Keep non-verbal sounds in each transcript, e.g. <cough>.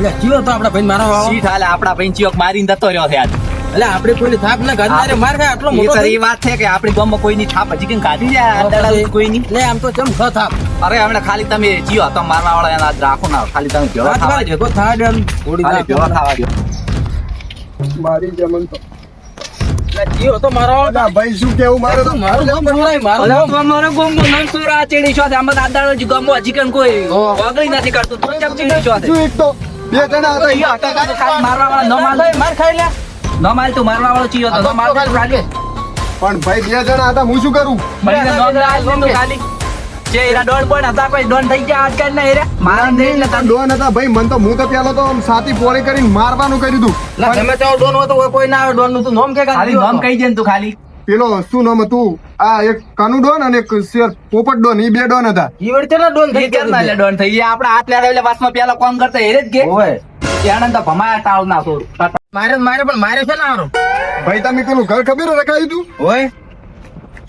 એટલે જીવો તો આપડા ભાઈ મારા વાળો આપડા ભાઈ ચિયોક મારીને જતો રહ્યો છે આજ. એટલે આપણે કોઈની થાપ ના ઘર મારે માર ખાય આટલો મોટો એ વાત છે કે આપણી ગામમાં કોઈની થાપ હજી કેમ કાઢી જાય કોઈની? એટલે આમ તો ચમ છ થાપ. અરે હમણાં ખાલી તમે જીઓ તો મારવા વાળા એના રાખો ના ખાલી તમે થોડી ખાલી. મારી જમન તો એટલે તો મારો. વાળો ના ભાઈ શું કેવું? મારે તો મારું મારું નામ ચેડી છો. આમાં દાડો જ ગામમાં હજી કેમ કોઈ ઓહ. નથી કરતો તું કેમ ચેડી છો એક તો બે જણા હતા. ઈ હતા કાં ખાલી મારવા વાળા ન માલ- માર ખાઈ લે. ન માલ તું મારવા વાળો ચીયો તો ન માલ તો ખાલી. પણ ભાઈ બે જણા હતા હું શું કરું? ભાઈને નોંધ રાખ લે તું ખાલી. જે એરા ડોન પણ હતા કોઈ ડોન થઈ ગયા આજકાલ ના એરા મારા નહીં તને ડોન હતા. ભાઈ મન તો હું તો પેલો તો સાતી પોળી કરીને મારવાનું કર્યું તું. તમે તો ડોન હતો કોઈ ના આવે ડોનનું તું નોમ કે ખાલી નોમ કહી દે ને તું ખાલી. પેલો શું નામ હતું? આ એક કાનુ ડોન અને એક શેર પોપટ ડોન એ બે ડોન હતા. ઈ વળી ના ડોન થઈ ગયા? ના ડોન થઈ ગયા? આપણા હાથ લેતા એટલે વાસમાં પેલા કોમ કરતા હેરે જ કે ઓય ત્યાં તો ભમાયા તાવ ના થોડું મારે મારે પણ મારે છે ને ભાઈ તમે પેલું ઘર ખબર રખાયું તું? ઓય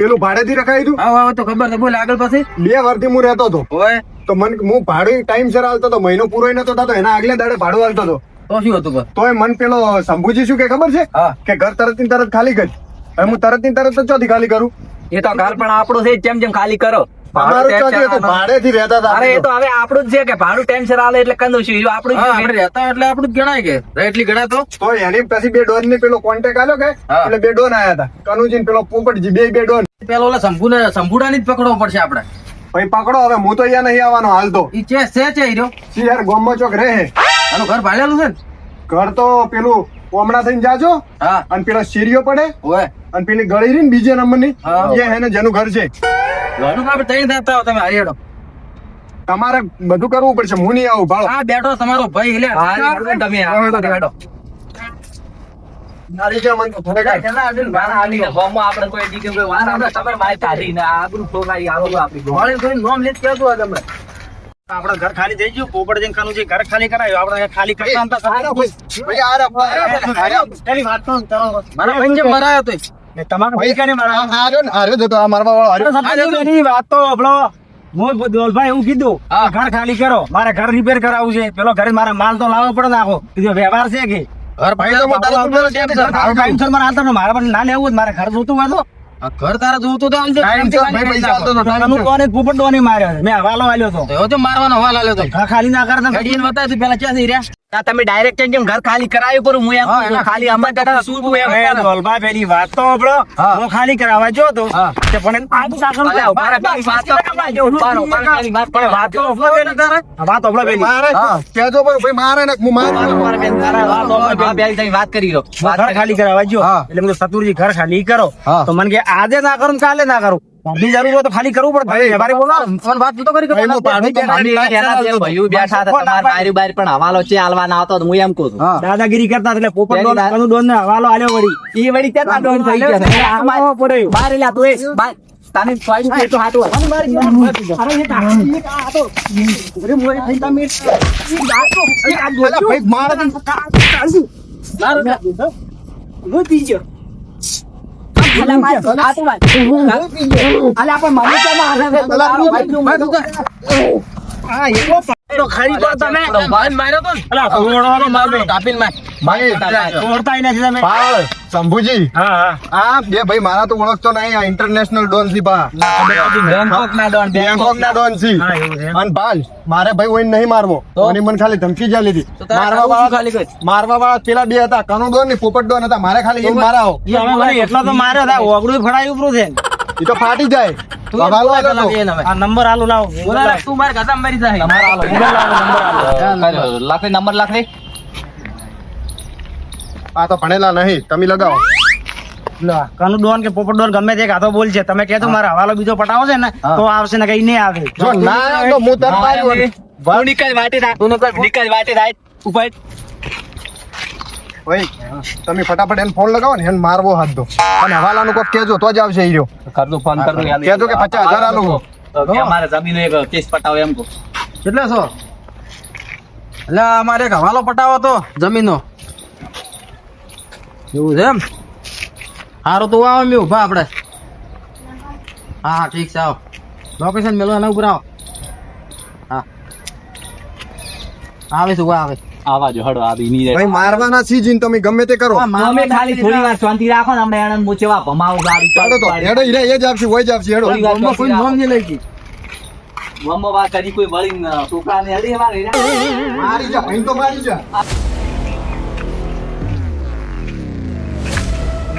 પેલું ભાડેથી રખાયું તું? આવો આવો તો ખબર છે બોલ આગળ પછી. બે વર્ષથી હું રહેતો હતો. ઓય તો મન હું ભાડું ટાઈમ સર આવતો હતો મહિનો પૂરો નતો થતો એના આગલે દાડે ભાડું આવતો હતો. તો શું હતું તો તોય મન પેલો શંભુજી શું કે ખબર છે? કે ઘર તરતની તરત ખાલી કરી. હવે હું તરતની તરત જ ચોથી ખાલી કરું. એ તો ઘર પણ આપણું છે જેમ જેમ ખાલી કરો. અમારું ભાડેથી રહેતા હતા અરે એ તો હવે આપણું જ છે કે ભાડું ટેન્શન આવે એટલે કંદુ છું આપણું આપણે રહેતા એટલે આપણું જ ગણાય કે. એટલી ગણા તો. તો એની પછી બે ડોન ને પેલો કોન્ટેક્ટ આવ્યો કે એટલે બે ડોન આયા હતા. કનુજી પેલો પોપટજી બે બે ડોન. પેલો ઓલા શંભુને શંભુડાની જ પકડવો પડશે આપણે. ભાઈ પકડો હવે હું તો અહીંયા નહીં આવવાનો હાલ તો. ઈ છે છે છે હીરો. યાર ગોમો ચોક રહે આનું ઘર ભાડેલું છે ને? ઘર તો પેલું ઓમણા થઈને જાજો હા. અને પેલો શીરીઓ પડે. ઓય. અને પેલી ગળી રહી ને બીજે નંબરની હા. એ હેને જેનું ઘર છે. ઘરનું કામ તઈ થતા હો તમે હરિયાળો તમારે બધું કરવું પડશે હું નહીં આવું ભાડો આ બેઠો તમારો ભાઈ એટલે હારી તમે આ- બેઠો. ને આપડે ઘર ખાલી થઈ ગયું પોપટ જઈને છે ઘર ખાલી કરાયું. આપણે ખાલી કરતા મારા ભાઈ મરાયો તો ને તમારે ભાઈ કરીને મારા આ ને, આ જતો, આ મારવા વાળો આ વાત તો હંભળો. હું દોલભાઈ એવું કીધું હા. ઘર ખાલી કરો મારે ઘર રિપેર કરાવવું છે. પેલો ઘરે મારે માલ તો લાવવો પડે ને કીધું વ્યવહાર છે કે? ઘર ભાઈ તો મારા હાલતો ને મારે પણ ના લેવું મારે ઘર જોતું હોય તો. ઘર તારે જોતું તો પોપટ માર્યો મેં હવાલો આલ્યો તો. તો મારવાનો હવાલ આલ્યો ઘર ખાલી ના કરતા પેલા ક્યાં રહ્યા? તમે ડાયરેક્ટ જેમ ઘર ખાલી કરાવ્યું પણ હું એમ ખાલી અમારે દાદા શું તું એમ કરો. પેલી વાત તો હંભળો. હું. ખાલી કરાવવા જો તો કે પણ આ તો સાસુ અલ્યા, ઊભા રહે, પેલી વાત તો વાત પણ વાત તો ઓફલો બેન તારે. વાત ઓફલો બેન મારે કહેજો ભાઈ, મારે ને હું મારે મારે બેન, તારા વાત ઓફલો બેન બેલી તમે વાત કરી લો વાત ખાલી કરાવવા જો હા. એટલે મને સતુરજી ઘર ખાલી કરો. તો મને કે આજે ના કરું કાલે ના કરું. બધી જરૂર હોય તો ખાલી કરવું પડે. ભાઈ બોલો ફોન વાત તો કરી કે ભાઈ, તો બેઠા હતા, તમાર બારી બારી પણ હવાલો છે હાલવા ના આવતો તો હું એમ કહું છું. દાદાગીરી કરતા એટલે પોપટ ડોન કનુ ડોન ને હવાલો આલ્યો વળી. ઈ વળી ત્યાં ડોન થઈ ગયા. આમાં પડે બાર એલા તું એ, બાર. તાને સ્વાઈન છે તો હાથું હોય. અલા, ભાઈ, મારે તો- તો ખરી તો તમે. માર્યો તો અલા, તોડવાનો માલ કાપીને માર. ભાઈ, નથી તમે. પાલ, શંભુજી. હા હા. આ બે ભાઈ મારા તો ઓળખતો નહીં આ ઇન્ટરનેશનલ ડોનથી પા બેંકોક ના ડોન, બેંકોક ના ડોનથી હા, એવું છે. અને ભાલ મારે ભાઈ ઓઈને નહીં મારવો. તો? ઓની મને ખાલી ધમકી જ લીધી હતી મારવા વાળા ખાલી મારવા વાળા પેલા બે હતા કનુ ડોન ને પોપટ ડોન હતા. મારે ખાલી એક મારાઓ એટલા તો માર્યો હતા ઓગળું ફડાયું ઉપરું છે. એ તો ફાટી જાય. નંબર. આલુ લાવો. તું મારે ગાતા મરી જાય નંબર આલો, નંબર આલો, નંબર આલો. લાખ નંબર. લાખ આ તો ભણેલા નહીં તમે લગાવો. કનુ ડોન કે પોપટ ડોન ગમે તે કાતો બોલ છે તમે કહેતો મારા હવાલો બીજો પટાવો છે ને તો આવશે ને કઈ નહીં આવે. જો ના તો હું તરત માર્યો નીકળ વાટે રાખ. નીકળ. નીકળ વાટે રાખ. ઊભા રહે. ભાઈ તમે ફટાફટ એને ફોન લગાવો ને એને મારવો હાથ દો અને હવાલાનું કોક કેજો તો જ આવશે હીરો. કર દો, ફોન કરજો કેજો કે 50,000 આલો. તો અમારે જમીન એક કેસ પટાવો એમ કહો. કેટલા છો એટલે અમારે એક હવાલો પટાવો તો જમીનનો. એવું છે એમ? સારું તો આવો મેં ઊભા આપણે. હા હા ઠીક છે આવો. લોકેશન મેળવો એના ઉપર આવો. હા. આવે છે ઊભા આવે આવા જો હડો આવી ની ભાઈ મારવાના સીજીન તમે ગમે તે કરો. તમે ખાલી થોડી વાર શાંતિ રાખો ને અમે એને મૂચેવા ભમાવ ગાડી ચાલો તો હેડો હીરે એ જ આપશે ઓય જ આપશે હેડો. થોડી કોઈ નામ નહીં લઈ ગઈ મમ્મા વા કરી કોઈ વળી છોકરાને હરી વાર મારી જા ભાઈ તો મારી જા.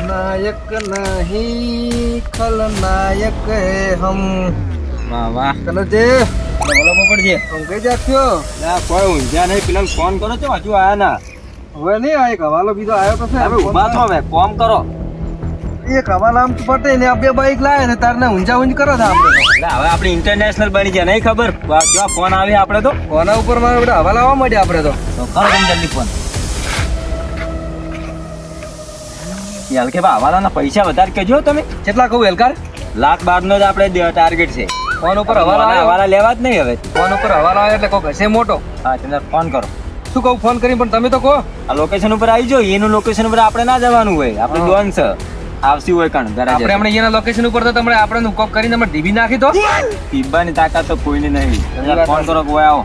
નાયક નહીં ખલનાયક હે હમ. વાહ વાહ. કને જે. બોલો હમ કઈ ના કોઈ ઊંઝ્યા નહીં. પેલા ફોન કરો છો હજુ આયા ના. હવે નહીં આ એક હવાલો બીજો આવ્યો તો છે. હવે ઊભા થો હવે ફોન કરો. એક હવાલો આમ તો પટે ને બે બાઈક લાવે ને તારને ઊંઝા ઊંઝ કરો છે આપણે. એટલે હવે આપણે ઇન્ટરનેશનલ બની ગયા નહીં ખબર? કેવા ફોન આવે આપણે તો. ફોન ઉપર મારે બધા હવાલા આવવા માંડ્યા આપણે તો? કરો તમે જલ્દી ફોન બા હવાલાના પૈસા વધારે કેજો તમે. કેટલા કહું હેલકાર લાખ બાર નો જ આપણે ટાર્ગેટ છે. ફોન ઉપર હવાલો આવ્યો. હવાલા લેવા જ નહીં હવે. ફોન ઉપર હવાલો આવ્યો એટલે કોક હશે મોટો. હા તમે ફોન કરો. શું કહું ફોન કરી પણ તમે તો કહો. આ લોકેશન ઉપર આવી જાઓ એનું લોકેશન ઉપર આપણે ના જવાનું હોય. આપણે ડોન છે. આવસી હોય કણ ઘરે આપણે હમણાં એના લોકેશન ઉપર તો તમને આપણે કોક કરીને તમે ડીબી નાખી તો. ડીબાની તાકાત તો કોઈને નહીં. તમે ફોન કરો કોઈ આવો.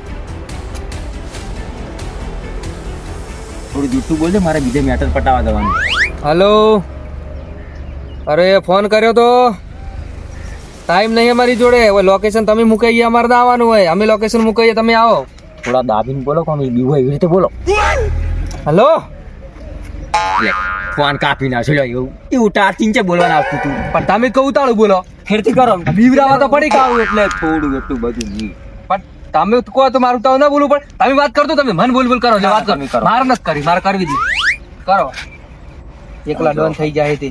થોડું જૂઠું બોલજો મારે બીજે મેટર પટાવા દેવાનું. હલો અરે ફોન કર્યો તો. ટાઈમ નહીં અમારી જોડે. હવે લોકેશન તમે મુકાઈએ અમારે ના આવવાનું હોય. અમે લોકેશન મુકાઈએ તમે આવો. થોડા દાબીને બોલો કોમ બીવું એવી રીતે બોલો. હલો ફોન કાપી ના છોડ્યો એવું. એવું ટાર્ચિંગ છે બોલવાનું આવતું તું પણ તમે કહું તાળું બોલો? ફેરથી કરો. બીવરાવા તો પડી કાઢું એટલે. થોડું એટલું બધું નહીં. પણ તમે કહો તો મારું તો ના બોલવું પણ તમે વાત કરતો તમે મન બોલ બોલ કરો વાત કરો. મારે નથી કરી મારે કરવી દી કરો. એકલા ડોન થઈ જાય તે.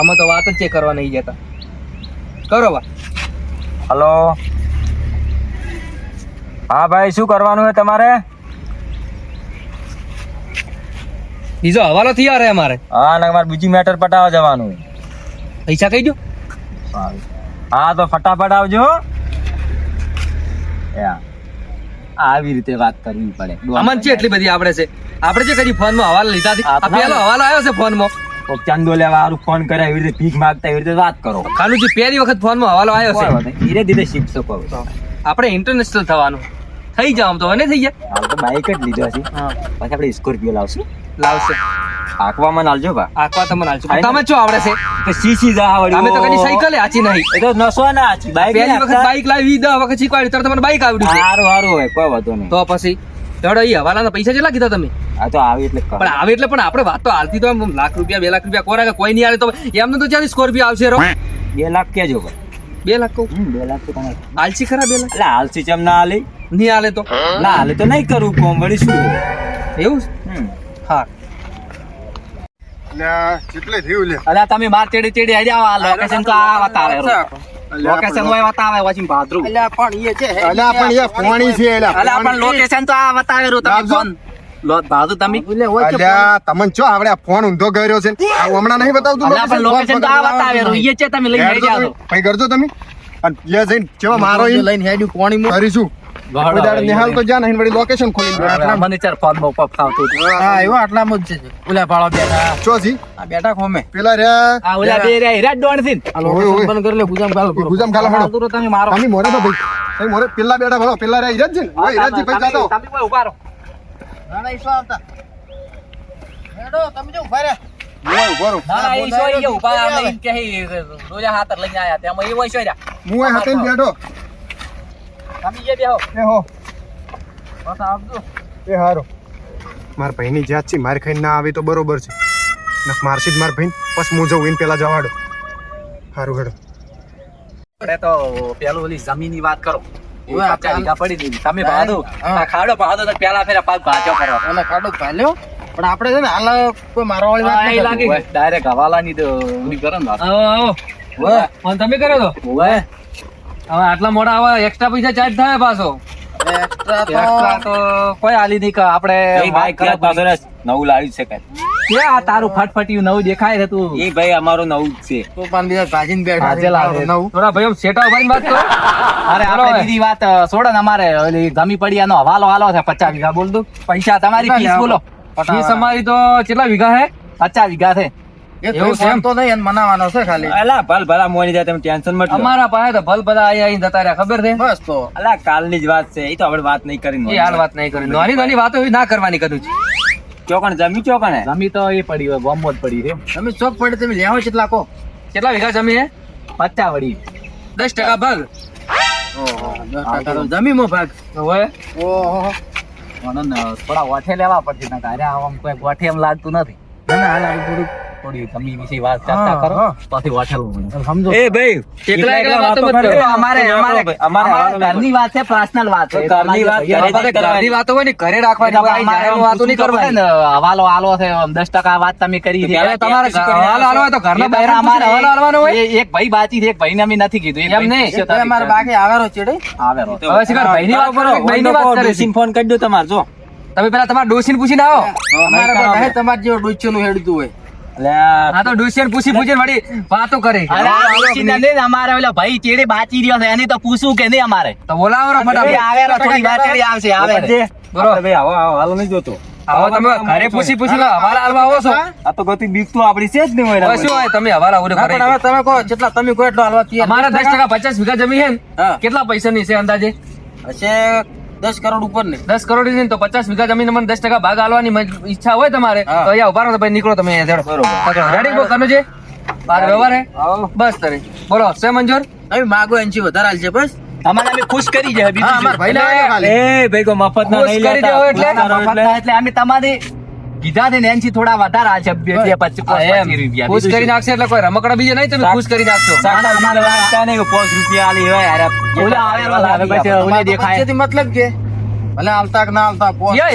અમે તો વાત જ છે કરવા નહીં જતા. કરો વાત. હલો? હા ભાઈ શું કરવાનું છે તમારે? બીજો હવાલો થઈ રે અમારે. હા ને અમારે બીજી મેટર પટાવવા જવાનું. પૈસા કહી દો? હા તો ફટાફટ આવજો. આવી રીતે વાત કરવી પડે. અમન છે એટલી બધી આપણે છે. આપણે જે કદી ફોનમાં હવાલો લીધા હતી આ હવાલો આવ્યો છે ફોનમાં. ચંદો લેવા હારું ફોન કરે એવી રીતે ભીખ માંગતા એવી રીતે વાત કરો. ખાલી પહેલી વખત ફોનમાં હવાલો આવ્યો છે. ધીરે ધીરે શીખશો કહો આપણે ઇન્ટરનેશનલ થવાનું. થઈ જાવ આમ તો નહીં થઈ જાય. હાલ તો બાઇક જ લીધો છે પછી આપણે સ્કોર્પિયો લાવશું. લાવશે. હાંકવામાં નાલજો બા. આખવા તમને નાલજો. તમે શું આવડે છે. તો સીસી જા વળી. અમે તો કદી સાયકલ આચી નહીં. એ તો નસો ના આચી બાઇક પહેલી વખત બાઇક લાવી દસ વખત શીખવાડી ત્યારે તમને બાઇક આવડી છે. સારું સારું હોય કોઈ વાંધો નહીં. તો પછી ચડો એ હવાલાના પૈસા કેટલા કીધા તમે? આ તો આવી એટલે પણ આવે એટલે પણ આપણે વાત તો હાલતી તો લાખ રૂપિયા બે લાખ રૂપિયા કોરા કોઈ નહીં આવે તો એમને તો ચાલી સ્કોર્પિયો આવશે રો? બે લાખ કેજો બે લાખ કહું? બે લાખ તો તમારે. આલસી ખરા બે લાખ? એટલે આલસી ચમ ના હાલી. નહીં આલે તો? ના આલે તો નહીં કરવું કોમ વળી શું એવું હા. કેટલે થયું લે? અલ્યા તમે માર તેડી તેડી આવી જાવ આ લોકેશન તો આ બતાવે લોકેશન હોય બતાવે પછી ભાદરું. અલ્યા પણ એ પોણી છે અલ્યા પણ લોકેશન તો આ બતાવે રહ્યું તમે ફોન લો ભાદુ તમે. અલ્યા તમને ચો આવડે? ફોન ઊંધો કર્યો છે આ હમણાં નહીં બતાવતું અલ્યા લોકેશન? તો આ બતાવે એ છે તમે લઈને આવી જાવ ભાઈ કરજો તમે. અને લે જઈને ચેવા મારો ઈ? લઈને હેડ્યું પોણી કરીશું. કોઈ નિહાલ તો જા નહીં વળી લોકેશન ખોલી દે. મને ચાર ફોનમાં પપ ખાવતું હા એવો આટલામાં જ છે. ઓલા પાળો બેઠા ચો જી? આ બેઠા ખોમે. પેલા રહ્યા આ ઓલા બે રે હીરા જ ડોણથી. આ ઓય, ઓય. લોકેશન બંધ કરી લે ગુજામ ગાલ ગુજામ ગાલ હાલો. તમે મારો. તમે મોરે તો ભાઈ. તમે મોરે પેલા બેઠા ભલો પેલા રહ્યા હીરાજ છે ને ભાઈ જાતો તમે કોઈ ઊભા રહો. નાના ઈશો આવતા? હેડો તમે જો ઊભા રહ્યા. ના ના, જાત છે માર ખાઈ ના આવી તો બરોબર છે. ને મારસી જ માર ભાઈ બસ હું જઉં એને પેલા જવાડો સારું હેડો. તો પેલું ઓલી જમીનની વાત કરો. પડી તમે ભાદો. ખાડો ભાદો તો પેલા ફેરા પાક ભાજો કરો. અને ખાડો ભાલ્યો. પણ આપણે છે ને હાલ કોઈ મારવા વાળી વાત આ લાગે. ડાયરેક્ટ તો કરે ને આવો આવો. ફોન તમે કર્યો તો? હવે આટલા મોડા આવા એક્સ્ટ્રા પૈસા ચાર્જ થાય પાછો. એક્સ્ટ્રા Extra તો તો કોઈ આલી નહીં કે આપણે બાઈક ક્યાં પાસે રસ? નવું લાવી શકાય કે આ તારું ફટફટિયું નવું દેખાય છે તું? એ ભાઈ અમારું નવું જ છે. તો પણ બીજા ભાજીને બેઠા આજે લાવે. નવું. થોડા ભાઈઓ સેટા ઉભારીને વાત કરો. <laughs> અરે આપણે બીજી વાત છોડો ને અમારે. ઓલી ગમી પડિયાનો હવાલો હાલો છે પચાસ વીઘા. બોલ દઉં પૈસા તમારી ફીસ બોલો. ફીસ અમારી તો કેટલા વીઘા હે પચાસ વીઘા છે. એ એવું છે એમ? તો નહીં મનાવાનો છે ખાલી. અલા ભલ ભલા મોની જાય તમે ટેન્શન મત અમારા પાસે તો ભલ બધા આઈ આઈને જતા રહ્યા ખબર છે? બસ તો. અલા કાલની જ વાત છે એ તો આપણે વાત નહીં કરી એ હાલ વાત નહીં કરી નાની નાની વાતો એવી ના કરવાની કદું ચોકણ જમી ચોકણ? જમી તો એ પડી હોય ગોમો જ પડી છે તમે ચોક પડે તમે લેવો કેટલા કો? કેટલા વીઘા જમીન હે? પચ્ચા વળી. દસ ટકા ભાગ. તો જમીમો ભાગ. હોય ઓહો. થોડા ઓઠે લેવા પડશે ના આમ કોઈ ગોઠે એમ લાગતું નથી. ના ના થોડુંક થોડી જમી વિશે વાત ચર્ચા કરો. પછી ઓઠેલું સમજો. એ ભાઈ એકલા એકલા વાતો મત કરો. અમારે અમારે અમારે ઘરની વાત છે પર્સનલ વાત છે. ઘરની વાત. ઘરની વાતો હોય ને ઘરે રાખવાની અમારે વાતો નહીં કરવાની. હવાલો આલો છે આમ દસ ટકા વાત તમે કરી છે. હવે તમારે હવાલો હોય તો ઘરના પૂછીને અમારે હવાલો હાલવાનો હોય? એક ભાઈ બાચી છે એક ભાઈને અમે નથી કીધું. એમ નહીં. અમારે બાકી આવેરો ચેડે આવેરો હવે શિકાર ભાઈની વાત કરો. ભાઈની વાત કરે ફોન કરી દો તમારે જો. તમે પેલા તમારા ડોશીને પૂછીને આવો. અમારે તમારે જેવો ડોચ્યોનું હેડતું હોય. અલ્યા હા તો ડોશીને પૂછી પૂછીને વળી વાતો કરે. અરે આ ડોશી નથી ને, અમારે ઓલા ભાઈ ચેડે બાચી રહ્યો છે એની તો પૂછવું કે નહીં અમારે? તો બોલાવો ને ફટાફટ. આવે રો, થોડી વાર ચેડી આવશે આવે બરોબર બરોબર. ભાઈ આવો આવો હાલો નહીં જોતો. આવો તમે ઘરે પૂછી પૂછીને હવાલા હાલવા આવો છો. આ તો ગતિ બીક તો આપણી છે જ નહીં હોય શું હોય તમે હવાલા ઉરે ના, હવે તમે કહો જેટલા તમે કહો એટલો હાલવા તૈયાર. અમારા દસ ટકા પચાસ વીઘા જમી છે. કેટલા પૈસાની છે અંદાજે? હશે દસ કરોડ ઉપર ને દસ કરોડની તો પચાસ વીઘા જમીન મને દસ ટકા ભાગ આલવાની ઈચ્છા હોય તમારે તો અહીંયા ઊભા રહો તો ભાઈ નીકળો તમે અહીંયા રેડી બો કનો છે બાર વ્યવહાર? હે બસ તારે. બોલો સે મંજૂર? હવે માગો એનસી વધારે હાલશે બસ. અમારે અમે ખુશ કરી જાય હા બીજું ખાલી એ ભાઈ કો મફત ના ખુશ નહીં લેતા. એટલે? ના, ના, મફત ના એટલે અમે તમારી કીધા ને એનથી થોડા વધારે આ છે પચીસ પચીસ રૂપિયા ખુશ કરી નાખશે એટલે કોઈ રમકડા બીજે નહીં તમે ખુશ કરી નાખશો. પાંચ રૂપિયા આલી હોય, યાર દેખાય. મતલબ કે ભલે હાલતા કે ના હાલતા.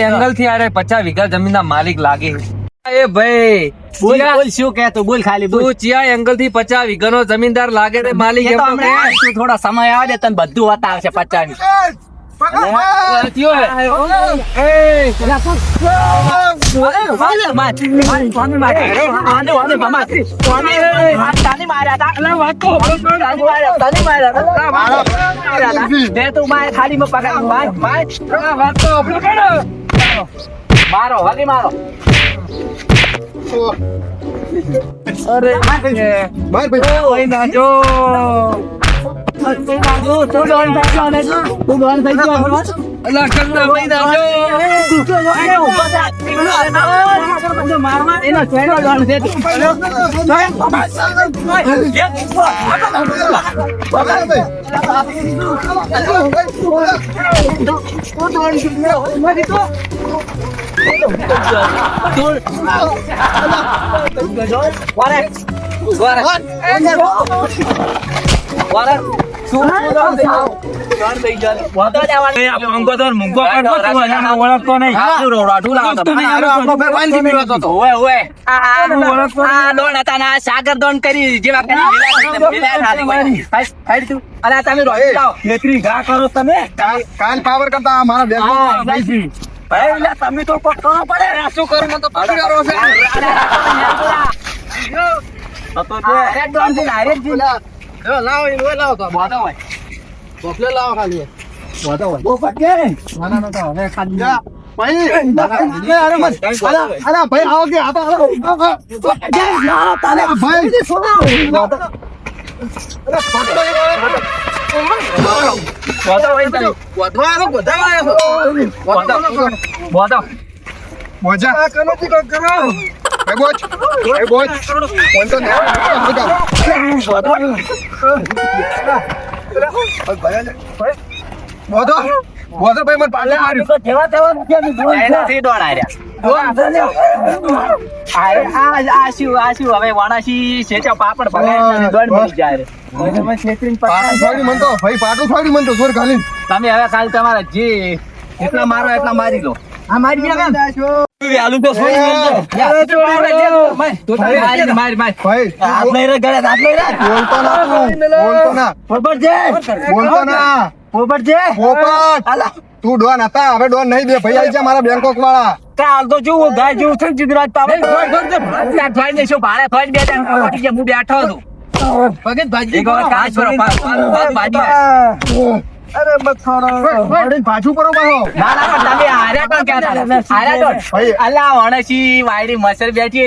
એંગલથી આરે પચાસ વીઘા જમીન ના માલિક લાગે એ ભાઈ બોલ બોલ શું કહેતો બોલ ખાલી બોલ. તું ચિયા એંગલથી પચાસ વીઘા નો જમીનદાર લાગે રે માલિક એ તો તો હમણાં કે. સમય આવે તને બધું બતાવશે પચાસ થયો હે. મારો હલી મારો જો ડોન થઈ ગયો ને ગયો અલા, કરતા ભાઈ ના જો. એનો ચહેરો ડોન છે એ આ પંખો તો મૂંગો પડતો તું એને ઓળખતો નહીં. ઓવે ઓવે આ આ ડોન હતા ને આ સાગર દોન કરી તમે કાન પાવર કરતા મારા. ભાઈ, તમે તો કોક પડે શું કરું તો પકડારો છે જો, લાવો ઈ લોહી લાવો તો બોધો હોય. બોફલે લાવો ખાલી બોધો હોય. ના, ના, ના, તો હવે ખાલી ભાઈ અરે મત ભાઈ આવો કે આ તો અલા ભાઈ બોધો તમે. બધા બોધો. મજા આ કનો તી કરો એ બોચ એ બોચ કોણ તો ને બોધો બોધો ભાઈ મને પાલે માર્યું એનાથી ડોન આર્યા. આ- આ- આ શું આ શું હવે વાણાસી શેચા પાપડ ભગાય ને ડોન જાય રે. પાટું છોડી મન તો ભાઈ પાટું છોડી મન તો જોર ખાલી તમે હવે કાલ તમારા જે એટલા મારો એટલા મારી લો ગયા? આલુ તો સોય યાર, તું તો, માર. તું તારે મારી મારી, મારી. ભાઈ રે ગળે હાથ લઈ રે. બોલતો ના બોલતો ના. પોપટ છે? બોલતો ના. પોપટ છે? પોપટ. તું ડોન હતા હવે ડોન નહીં દે. ભાઈ આવી છે મારા બેંકોક વાળા કાલ તો જોવું ગાય જેવું છે થોડી ને શું ભાડે થોડી બે ટાઈમ હું બેઠો હતો ભાજી એક વાર કાચ ભાજી અરે બસ પાછું કરો ના ના હાર્યા કોણ વાયડી મસર બેઠી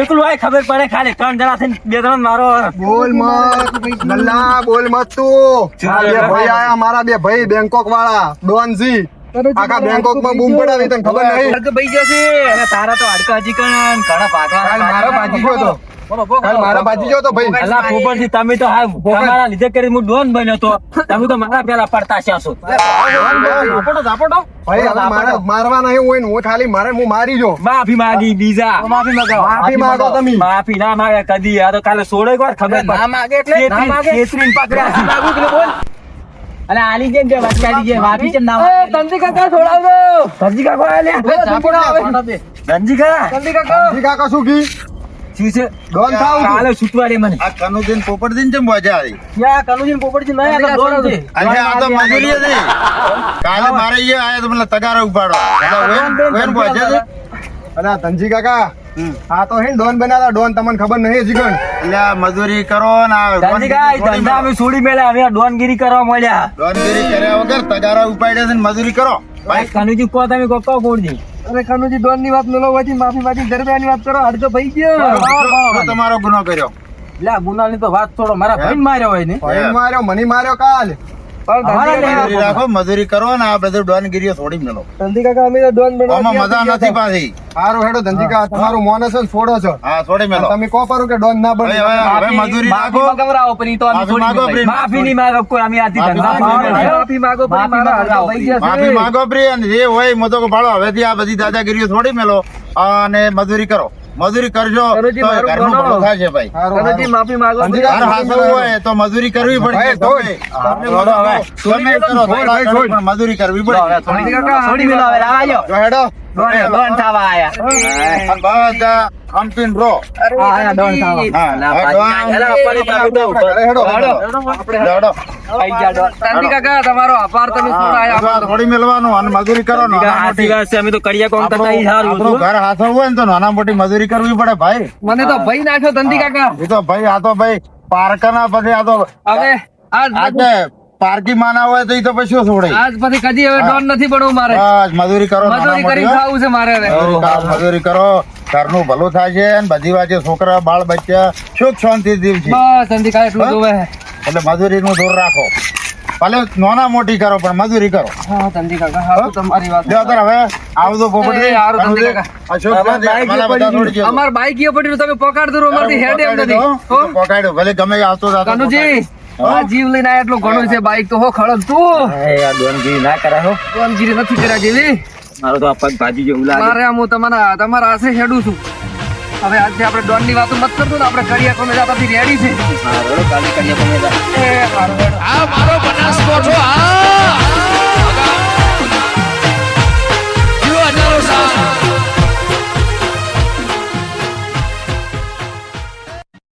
એકલું હોય ખબર પડે ખાલી. ત્રણ જણા થઈને બે ત્રણ મારો બોલ મત. નલ્લા બોલ મત તું. ભાઈ આયા મારા બે ભાઈ બેંકોક વાળા ડોનજી આખા બેંકોકમાં બૂમ પડાવી તને ખબર નહીં? ભાઈ જશે. તારા તો હાડકા હજી કણ ઘણા ભાગવા મારા બાજી ગયો તો. મારા બાજી ગયો તો ભાઈ. અલા પોપટજી તમે તો હા તમારા લીધે કરી હું ડોન બન્યો તો. તમે તો મારા પેલા પડતા છો ભાઈ હવે મારે મારવા નહીં હોય ને હું ખાલી મારે હું મારી જો. માફી માંગી બીજા. માફી માફી માંગો તમે. માફી ના માંગે કદી. તો કાલે સોડે વાર ખબર ના માગે એટલે ના માગે. છેતરીને પકડ્યા માગું કે બોલ. અને આલી જેમ કે વચકાડી જે માફી કેમ ના એ તંજી કાકા છોડાવજો. તંજી કાકા તંજી કાકા. જી કાકા શું કી? શું છે. ડોન થાવ કાલે છૂટવા દે મને. આ કનુજીન પોપટદીન ચમ મજા આવી યા કનુજીન પોપટજી નહીં આ ડોન છે અરે આ તો મજૂરી છે કાલે મારે અહીંયા આયા તો મને તગારા ઉપાડો એટલે વેન વેન છે અલા ધનજી કાકા આ તો હે ડોન બનાતા ડોન તમને ખબર નહીં જીગણ એટલે મજૂરી કરો ને તંજી કાકા ધંધા અમે છોડી અમે આ ડોનગીરી કરવા મળ્યા. ડોનગીરી કર્યા વગર તગારા ઉપાડ્યા છે ને મજૂરી કરો. ભાઈ કનુજી કો તમે કોકો કોડજી અરે કનુજી ડોનની વાત મેલો વચ્ચે માફી માંગી ની વાત કરો હડકો ભાઈ ગયો. તમારો ગુનો કર્યો? લે ગુનાની તો વાત છોડો મારા ભાઈ માર્યો હોય ને. ભાઈ માર્યો મની માર્યો કાલ. રાખો મજૂરી કરો ને આ બધું ડોનગીરીઓ છોડી મેલો ધંધી કાકા અમે ડોન આમાં મજા નથી પાછી. સારું હેડો ધનજી કાકા તમારું મોન હશે છોડો છો. હા છોડી મેલો તમે કહો પારો કે ડોન ના બને. હવે હવે મજૂરી તો અમે માગો છોડી માફી નહીં માગે કોઈ અમે આથી ધંધા માફી પાડો. માફી માગો પછી મારા હડકો ભાઈ ગયા માફી માંગો પ્રિય અને જે હોય મતો ભાડો હવેથી આ બધી દાદાગીરીઓ છોડી મેલો અને મજૂરી કરો. મજૂરી કરજો. ઘરનું. ભલું થશે ભાઈ. સારું, માફી માંગો ઘર કાકા, હોય તો મજૂરી કરવી. હવે. ગમે કરો, મજૂરી કરવી પડે. થોડી- કાકા, થોડી મિલો હવે લાવાજો. જો હેડો. ડોન- ડોન થવા આયા. બધા હંપીને રહો. આયા ડોન થવા. હા, લા, હવે ભાઈ, ડોન- એલા, પડી જાવ તો. ઘરે હેડો હેડો. આઈ જા ડોન. ધંધી કાકા તમારો આભાર તમે હા, છોડાયા થોડી મેલવાનું અને મજૂરી કરો હાચી મોટી. વાત છે, અમે તો કડિયા કોમ કરતા ઈ સારું આપણું ઘર હાથો હોય ને તો નાના મોટી મજૂરી કરવી પડે ભાઈ મને તો ભાઈ નાખ્યો ધંધી કાકા એ તો ભાઈ આ તો ભાઈ પાર્કના પછી આ તો હવે આજ પાર્કી માના હોય તો એ તો પછી શું છોડે? આજ પછી કદી હવે ડોન નથી બનવું મારે. બસ મજૂરી કરો નાના મજૂરી મોટી, કરી ખાવું છે મારે હવે. મજૂરી કરો, ઘરનું ભલું થાય છે અને બધી વાતે છોકરા બાળ બચ્ચા સુખ શાંતિ જીવ છે બસ ધંધી કાય એટલું જોવે. એટલે મજૂરી નું દૂર રાખો. ભલે નાના મોટી કરો પણ મજૂરી કરો. હા ધંધી કાકા હા તમારી વાત જો હવે આવજો પોપટ હારું ધંધી કાકા. અશોક બાઈક બધા છોડી દ્યો. અમાર બાઈક પડી તમે પકડ દો હેડ એમ નથી. પકડાડ્યો. ભલે ગમે આવતો જાતો કનુજી. હા? જીવ લઈને આયા એટલું ઘણું છે બાઈક તો હો ખળક તું. આ દોનગીરી ના કરા હો. દોનગીરી નથી કરા જેવી. મારો તો આ પગ ભાજી જેવું લાગે. મારે હું તમારા તમારા આશે હેડું છું. હવે આજે આપણે ડોનની વાતો મત કરતો ને આપણે કરિયા કોમે જાતાથી રેડી છે. સારું કાલે કરિયા કોમે જાતા એ સારું આ મારો બનાસ કોઠો આ જીવ અનારો સા